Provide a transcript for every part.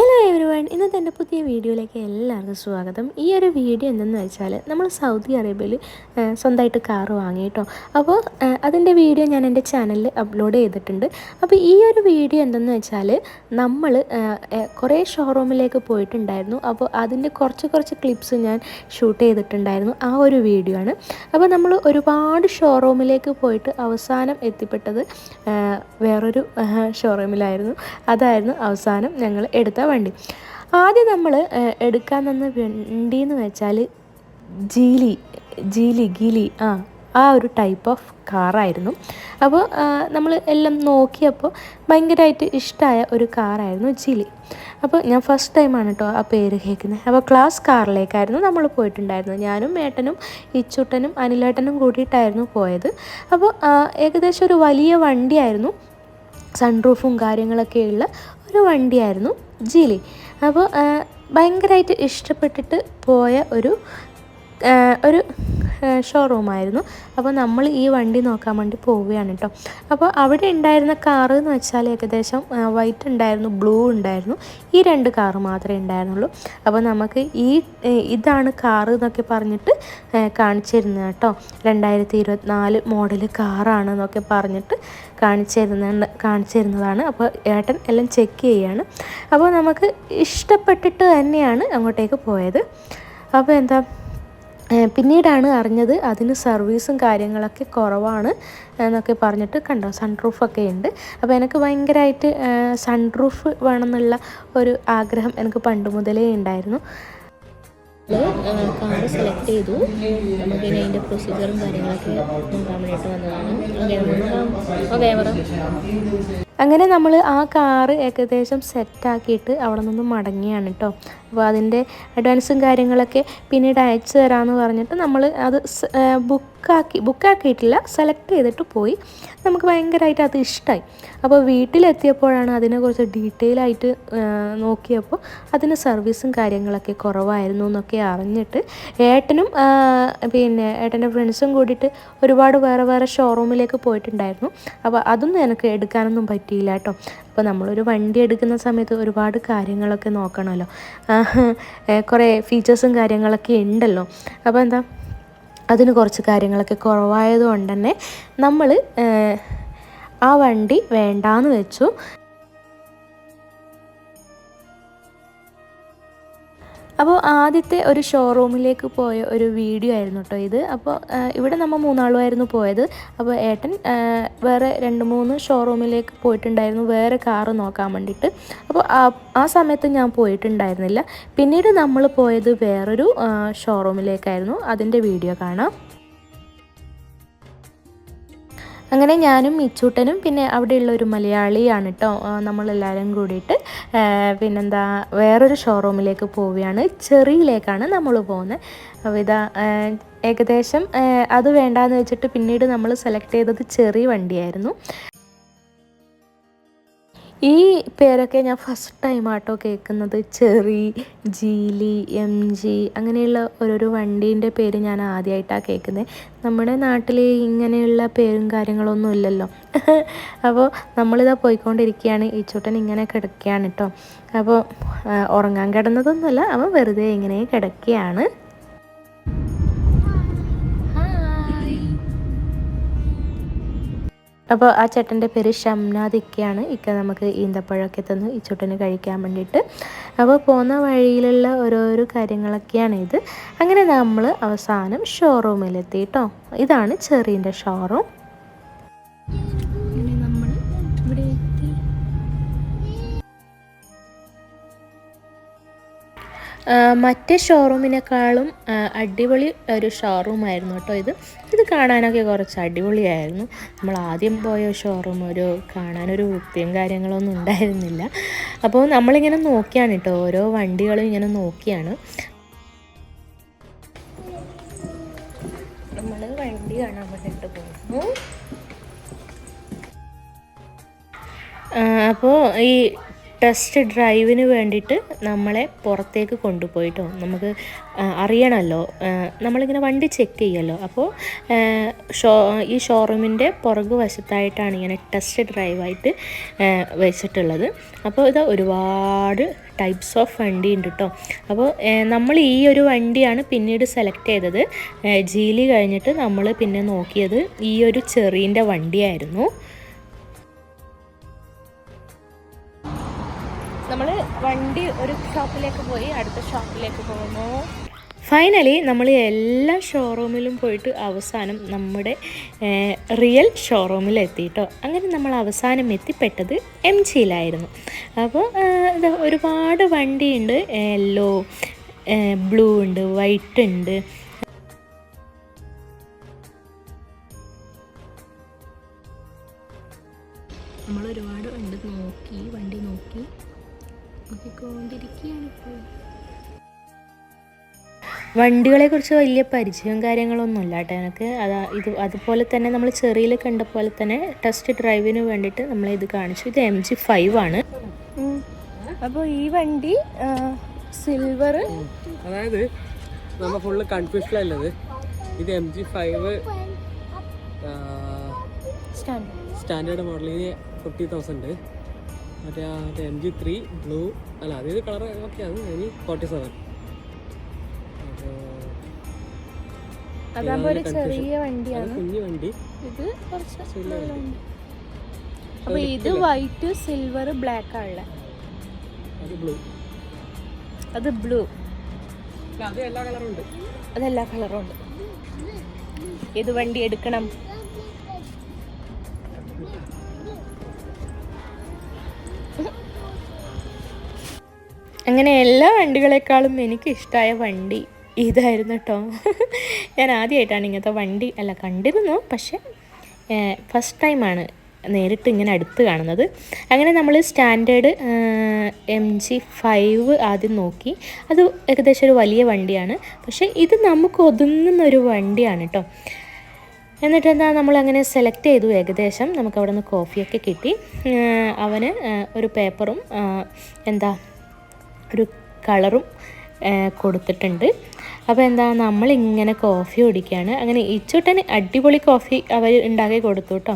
Hello every one ഇന്നത്തെ എന്റെ പുതിയ വീഡിയോയിലേക്ക് എല്ലാവർക്കും സ്വാഗതം. ഈ ഒരു വീഡിയോ എന്തെന്ന് വെച്ചാൽ നമ്മൾ സൗദി അറേബ്യയിൽ സ്വന്തമായിട്ട് കാറ് വാങ്ങി കേട്ടോ. അപ്പോൾ അതിന്റെ വീഡിയോ ഞാൻ എന്റെ ചാനലിൽ അപ്ലോഡ് ചെയ്തിട്ടുണ്ട്. അപ്പോൾ ഈ ഒരു വീഡിയോ എന്തെന്ന് വെച്ചാൽ നമ്മൾ കുറേ ഷോറൂമിലേക്ക് പോയിട്ടുണ്ടായിരുന്നു. അപ്പോൾ അതിന്റെ കുറച്ച് കുറച്ച് ക്ലിപ്സ് ഞാൻ ഷൂട്ട് ചെയ്തിട്ടുണ്ടായിരുന്നു ആ ഒരു വീഡിയോ ആണ്. അപ്പോൾ നമ്മൾ ഒരുപാട് ഷോറൂമിലേക്ക് പോയിട്ട് അവസാനം എത്തിപ്പെട്ടത് വേറൊരു ഷോറൂമിലായിരുന്നു അതായിരുന്നു അവസാനം ഞങ്ങൾ എടുത്ത വണ്ടി. ആദ്യം നമ്മൾ എടുക്കാൻ തന്ന വണ്ടി എന്ന് വെച്ചാൽ ജീലി ജീലി ഗിലി ആ ആ ഒരു ടൈപ്പ് ഓഫ് കാറായിരുന്നു അപ്പോൾ നമ്മൾ എല്ലാം നോക്കിയപ്പോൾ ഭയങ്കരമായിട്ട് ഇഷ്ടമായ ഒരു കാറായിരുന്നു ജിലി. അപ്പോൾ ഞാൻ ഫസ്റ്റ് ടൈമാണ് കേട്ടോ ആ പേര് കേൾക്കുന്നത് അപ്പോൾ ക്ലാസ് കാറിലേക്കായിരുന്നു നമ്മൾ പോയിട്ടുണ്ടായിരുന്നത്. ഞാനും ഏട്ടനും ഇച്ചുട്ടനും അനിലേട്ടനും കൂടിയിട്ടായിരുന്നു പോയത്. അപ്പോൾ ഏകദേശം ഒരു വലിയ വണ്ടിയായിരുന്നു. സൺറൂഫും കാര്യങ്ങളൊക്കെ ഉള്ള ഒരു വണ്ടിയായിരുന്നു. ജിലി. അപ്പോൾ ഭയങ്കരമായിട്ട് ഇഷ്ടപ്പെട്ടിട്ട് പോയ ഒരു ഒരു ഷോറൂമായിരുന്നു അപ്പോൾ നമ്മൾ ഈ വണ്ടി നോക്കാൻ വേണ്ടി പോവുകയാണ് കേട്ടോ. അപ്പോൾ അവിടെ ഉണ്ടായിരുന്ന കാറ് എന്ന് വെച്ചാൽ ഏകദേശം വൈറ്റ് ഉണ്ടായിരുന്നു ബ്ലൂ ഉണ്ടായിരുന്നു. ഈ രണ്ട് കാറ് മാത്രമേ ഉണ്ടായിരുന്നുള്ളൂ. അപ്പോൾ നമുക്ക് ഈ ഇതാണ് കാറ് എന്നൊക്കെ പറഞ്ഞിട്ട് കാണിച്ചിരുന്നത് കേട്ടോ. രണ്ടായിരത്തി ഇരുപത്തിനാല് മോഡൽ കാറാണ് എന്നൊക്കെ പറഞ്ഞിട്ട് കാണിച്ചിരുന്ന കാണിച്ചിരുന്നതാണ്. അപ്പോൾ ഏട്ടൻ എല്ലാം ചെക്ക് ചെയ്യാണ്. അപ്പോൾ നമുക്ക് ഇഷ്ടപ്പെട്ടിട്ട് തന്നെയാണ് അങ്ങോട്ടേക്ക് പോയത്. അപ്പോൾ എന്താ? പിന്നീടാണ് അറിഞ്ഞത് അതിന് സർവീസും കാര്യങ്ങളൊക്കെ കുറവാണ് എന്നൊക്കെ പറഞ്ഞിട്ട് കണ്ടോ സൺറൂഫൊക്കെ ഉണ്ട്. അപ്പോൾ എനിക്ക് ഭയങ്കരമായിട്ട് സൺറൂഫ് വേണമെന്നുള്ള ഒരു ആഗ്രഹം എനിക്ക് പണ്ട് മുതലേ ഉണ്ടായിരുന്നു. കാറ് സെലക്ട് ചെയ്തു. നമുക്കിനി അതിന്റെ പ്രൊസീജിയറും കാര്യങ്ങളൊക്കെ നോക്കാൻ വേണ്ടിയിട്ട് വന്നതാണ് അങ്ങനെ നമ്മൾ ആ കാറ് ഏകദേശം സെറ്റാക്കിയിട്ട് അവിടെ നിന്ന് മടങ്ങിയാണ് കേട്ടോ അപ്പോൾ അതിന്റെ അഡ്വാൻസും കാര്യങ്ങളൊക്കെ പിന്നീട് അയച്ചു തരാമെന്ന് പറഞ്ഞിട്ട് നമ്മൾ അത് ബുക്കാക്കി ബുക്കാക്കിയിട്ടില്ല സെലക്ട് ചെയ്തിട്ട് പോയി. നമുക്ക് ഭയങ്കരമായിട്ട് അത് ഇഷ്ടമായി അപ്പോൾ വീട്ടിലെത്തിയപ്പോഴാണ് അതിനെക്കുറിച്ച് ഡീറ്റെയിൽ ആയിട്ട് നോക്കിയപ്പോൾ അതിന് സർവീസും കാര്യങ്ങളൊക്കെ കുറവായിരുന്നു എന്നൊക്കെ അറിഞ്ഞിട്ട് ഏട്ടനും പിന്നെ ഏട്ടന്റെ ഫ്രണ്ട്സും കൂടിയിട്ട് ഒരുപാട് വേറെ വേറെ ഷോറൂമിലേക്ക് പോയിട്ടുണ്ടായിരുന്നു. അപ്പോൾ അതൊന്നും എനിക്ക് എടുക്കാനൊന്നും പറ്റിയില്ല കേട്ടോ. അപ്പോൾ നമ്മളൊരു വണ്ടി എടുക്കുന്ന സമയത്ത് ഒരുപാട് കാര്യങ്ങളൊക്കെ നോക്കണമല്ലോ. കുറേ ഫീച്ചേഴ്സും കാര്യങ്ങളൊക്കെ ഉണ്ടല്ലോ. അപ്പോൾ എന്താ? അതിന് കുറച്ച് കാര്യങ്ങളൊക്കെ കുറവായത് കൊണ്ട് തന്നെ നമ്മൾ ആ വണ്ടി വേണ്ടാന്ന് വെച്ചു. അപ്പോൾ ആദ്യത്തെ ഒരു ഷോറൂമിലേക്ക് പോയ ഒരു വീഡിയോ ആയിരുന്നു കേട്ടോ ഇത്. അപ്പോൾ ഇവിടെ നമ്മൾ മൂന്നാളുമായിരുന്നു പോയത്. അപ്പോൾ ഏട്ടൻ വേറെ രണ്ട് മൂന്ന് ഷോറൂമിലേക്ക് പോയിട്ടുണ്ടായിരുന്നു. വേറെ കാറ് നോക്കാൻ വേണ്ടിയിട്ട്. അപ്പോൾ ആ- സമയത്ത് ഞാൻ പോയിട്ടുണ്ടായിരുന്നില്ല. പിന്നീട് നമ്മൾ പോയത് വേറൊരു ഷോറൂമിലേക്കായിരുന്നു അതിന്റെ വീഡിയോ കാണാം. അങ്ങനെ ഞാനും മിച്ചൂട്ടനും പിന്നെ അവിടെയുള്ള ഒരു മലയാളിയാണ് കേട്ടോ നമ്മളെല്ലാവരും കൂടിയിട്ട് പിന്നെന്താ വേറൊരു ഷോറൂമിലേക്ക് പോവുകയാണ്. ചെറിയിലേക്കാണ് നമ്മൾ പോകുന്നത് അപ്പോൾ ഇതാ ഏകദേശം അത് വേണ്ടാന്ന് വെച്ചിട്ട് പിന്നീട് നമ്മൾ സെലക്ട് ചെയ്തത് ചെറിയ വണ്ടിയായിരുന്നു. ഈ പേരൊക്കെ ഞാൻ ഫസ്റ്റ് ടൈം ആട്ടോ കേൾക്കുന്നത്. ചെറി ജീലി എം ജി അങ്ങനെയുള്ള ഓരോരോ വണ്ടീന്റെ പേര് ഞാൻ ആദ്യമായിട്ടാണ് കേൾക്കുന്നത് നമ്മുടെ നാട്ടിൽ ഇങ്ങനെയുള്ള പേരും കാര്യങ്ങളൊന്നും ഇല്ലല്ലോ. അപ്പോൾ നമ്മളിതാ പോയിക്കൊണ്ടിരിക്കുകയാണ് ഈ ചൂട്ടൻ ഇങ്ങനെ കിടക്കുകയാണ് കേട്ടോ അപ്പോൾ ഉറങ്ങാൻ കിടന്നതൊന്നുമല്ല. അവൻ വെറുതെ ഇങ്ങനെ കിടക്കുകയാണ് അപ്പോൾ ആ ചേട്ടന്റെ പേര് ഷംനാദിക്കയാണ്. ഇക്ക നമുക്ക് ഈന്തപ്പഴമൊക്കെ തന്നു. ഈ ചുട്ടന് കഴിക്കാൻ വേണ്ടിയിട്ട്. അപ്പോൾ പോകുന്ന വഴിയിലുള്ള ഓരോരോ കാര്യങ്ങളൊക്കെയാണ് ഇത്. അങ്ങനെ നമ്മൾ അവസാനം ഷോറൂമിലെത്തി കേട്ടോ ഇതാണ് ചെറീന്റെ ഷോറൂം മറ്റേ ഷോറൂമിനേക്കാളും അടിപൊളി ഒരു ഷോറൂമായിരുന്നു കേട്ടോ ഇത്. ഇത് കാണാനൊക്കെ കുറച്ച് അടിപൊളിയായിരുന്നു. നമ്മൾ ആദ്യം പോയ ഷോറൂം ഒരു കാണാനൊരു വൃത്തിയും കാര്യങ്ങളൊന്നും ഉണ്ടായിരുന്നില്ല. അപ്പോൾ നമ്മളിങ്ങനെ നോക്കിയാണ് കേട്ടോ ഓരോ വണ്ടികളും ഇങ്ങനെ നോക്കിയാണ്. നമ്മൾ വണ്ടി കാണാൻ വേണ്ടിയിട്ട് പോകുന്നു അപ്പോൾ ഈ ടെസ്റ്റ് ഡ്രൈവിന് വേണ്ടിയിട്ട് നമ്മളെ പുറത്തേക്ക് കൊണ്ടുപോയിട്ടോ? നമുക്ക് അറിയണമല്ലോ നമ്മളിങ്ങനെ വണ്ടി ചെക്ക് ചെയ്യുമല്ലോ അപ്പോൾ ഷോ ഈ ഷോറൂമിന്റെ പുറകു വശത്തായിട്ടാണ് ഇങ്ങനെ ടെസ്റ്റ് ഡ്രൈവായിട്ട് വെച്ചിട്ടുള്ളത്. അപ്പോൾ ഇത് ഒരുപാട് ടൈപ്സ് ഓഫ് വണ്ടി ഉണ്ട് കേട്ടോ അപ്പോൾ നമ്മൾ ഈ ഒരു വണ്ടിയാണ് പിന്നീട് സെലക്ട് ചെയ്തത്. ജീലി കഴിഞ്ഞിട്ട് നമ്മൾ പിന്നെ നോക്കിയത് ഈ ഒരു ചെറീന്റെ വണ്ടിയായിരുന്നു. വണ്ടി ഒരു ഷോപ്പിലേക്ക് പോയി അടുത്ത ഷോപ്പിലേക്ക് പോകുന്നു. ഫൈനലി നമ്മൾ എല്ലാ ഷോറൂമിലും പോയിട്ട് അവസാനം നമ്മുടെ റിയൽ ഷോറൂമിൽ എത്തിയിട്ടോ അങ്ങനെ നമ്മൾ അവസാനം എത്തിപ്പെട്ടത് എം ജിയിലായിരുന്നു അപ്പോൾ ഒരുപാട് വണ്ടിയുണ്ട്. യെല്ലോ ബ്ലൂ ഉണ്ട് വൈറ്റ് ഉണ്ട്. വണ്ടികളെ കുറിച്ച് വലിയ പരിചയവും കാര്യങ്ങളൊന്നും ഇല്ല കേട്ടോ. എനിക്ക് അതാ ഇത് അതുപോലെ തന്നെ നമ്മൾ ചെറിയ കണ്ട പോലെ തന്നെ ടെസ്റ്റ് ഡ്രൈവിന് വേണ്ടിയിട്ട് നമ്മൾ ഇത് കാണിച്ചു. ഇത് എം ജി ഫൈവ് ആണ്. അപ്പോൾ ഈ വണ്ടി സിൽവർ അതായത് നമ്മൾ ഫുള്ള് കൺഫ്യൂഷനിലുള്ളത് ഇത്? M G five standard model ഇത് ഫിഫ്റ്റി തൗസൻഡ് മറ്റേ എം ജി ത്രീ ബ്ലൂ അല്ല അതേത് കളർ കളർ ആണ് ഇനി ഫോർട്ടി സെവൻ ഒരു ചെറിയ വണ്ടിയാണ്. കുഞ്ഞു വണ്ടി. ഇത് കുറച്ച് വണ്ടി. ഇത് വൈറ്റ് സിൽവർ ബ്ലാക്ക് ആണല്ലേ അത് ബ്ലൂ അത് ബ്ലൂ അത് എല്ലാ കളറും ഉണ്ട്. അതെല്ലാ കളറും ഉണ്ട്. ഏത് വണ്ടി എടുക്കണം? അങ്ങനെ എല്ലാ വണ്ടികളെക്കാളും എനിക്ക് ഇഷ്ടമായ വണ്ടി. ഇതായിരുന്നു കേട്ടോ. ഞാൻ ആദ്യമായിട്ടാണ് ഇങ്ങനത്തെ വണ്ടി അല്ല കണ്ടിരുന്നു പക്ഷെ ഫസ്റ്റ് ടൈമാണ് നേരിട്ട് ഇങ്ങനെ അടുത്ത് കാണുന്നത്. അങ്ങനെ നമ്മൾ സ്റ്റാൻഡേർഡ് എം ജി ഫൈവ് ആദ്യം നോക്കി. അത് ഏകദേശം ഒരു വലിയ വണ്ടിയാണ്. പക്ഷേ ഇത് നമുക്ക് ഒതുങ്ങുന്ന ഒരു വണ്ടിയാണ് കേട്ടോ. എന്നിട്ട് എന്താ നമ്മൾ അങ്ങനെ സെലക്ട് ചെയ്തു ഏകദേശം. നമുക്ക് അവിടെ നിന്ന് കോഫിയൊക്കെ കിട്ടി. അവന് ഒരു പേപ്പറും എന്താ ഒരു കളറും കൊടുത്തിട്ടുണ്ട്. അപ്പോൾ എന്താ നമ്മളിങ്ങനെ കോഫി കുടിക്കുകയാണ് അങ്ങനെ ഇച്ചൂട്ടന് അടിപൊളി കോഫി അവർ ഉണ്ടാക്കി കൊടുത്തു കേട്ടോ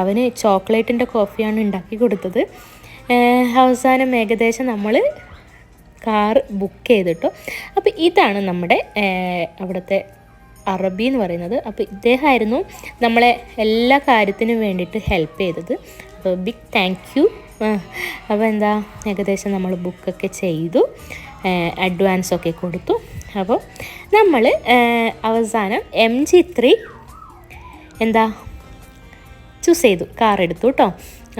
അവന് ചോക്ലേറ്റിന്റെ കോഫിയാണ് ഉണ്ടാക്കി കൊടുത്തത്. അവസാനം ഏകദേശം നമ്മൾ കാർ ബുക്ക് ചെയ്തിട്ടോ അപ്പോൾ ഇതാണ് നമ്മുടെ അവിടുത്തെ അറബി എന്ന് പറയുന്നത്. അപ്പോൾ ഇദ്ദേഹമായിരുന്നു നമ്മളെ എല്ലാ കാര്യത്തിനും വേണ്ടിയിട്ട് ഹെൽപ്പ് ചെയ്തത്. അപ്പോൾ ബിഗ് താങ്ക് യു അപ്പോൾ എന്താ ഏകദേശം നമ്മൾ ബുക്കൊക്കെ ചെയ്തു. അഡ്വാൻസ് ഒക്കെ കൊടുത്തു. അപ്പോൾ നമ്മൾ അവസാനം എം ജി ത്രീ എന്താ ചൂസ് ചെയ്തു കാർ എടുത്തു കേട്ടോ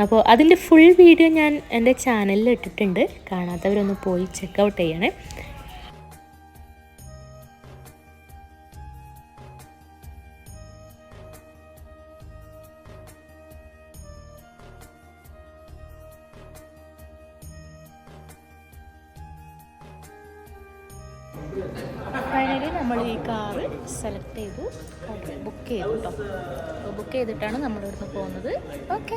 അപ്പോൾ അതിന്റെ ഫുൾ വീഡിയോ ഞാൻ എന്റെ ചാനലിൽ ഇട്ടിട്ടുണ്ട്. കാണാത്തവരൊന്ന് പോയി ചെക്കൗട്ട് ചെയ്യണേ. ഫൈനലി നമ്മൾ ഈ കാറ് സെലക്ട് ചെയ്തു. ബുക്ക് ചെയ്തു കേട്ടോ ബുക്ക് ചെയ്തിട്ടാണ് നമ്മളിവിടുന്ന് പോകുന്നത്. ഓക്കെ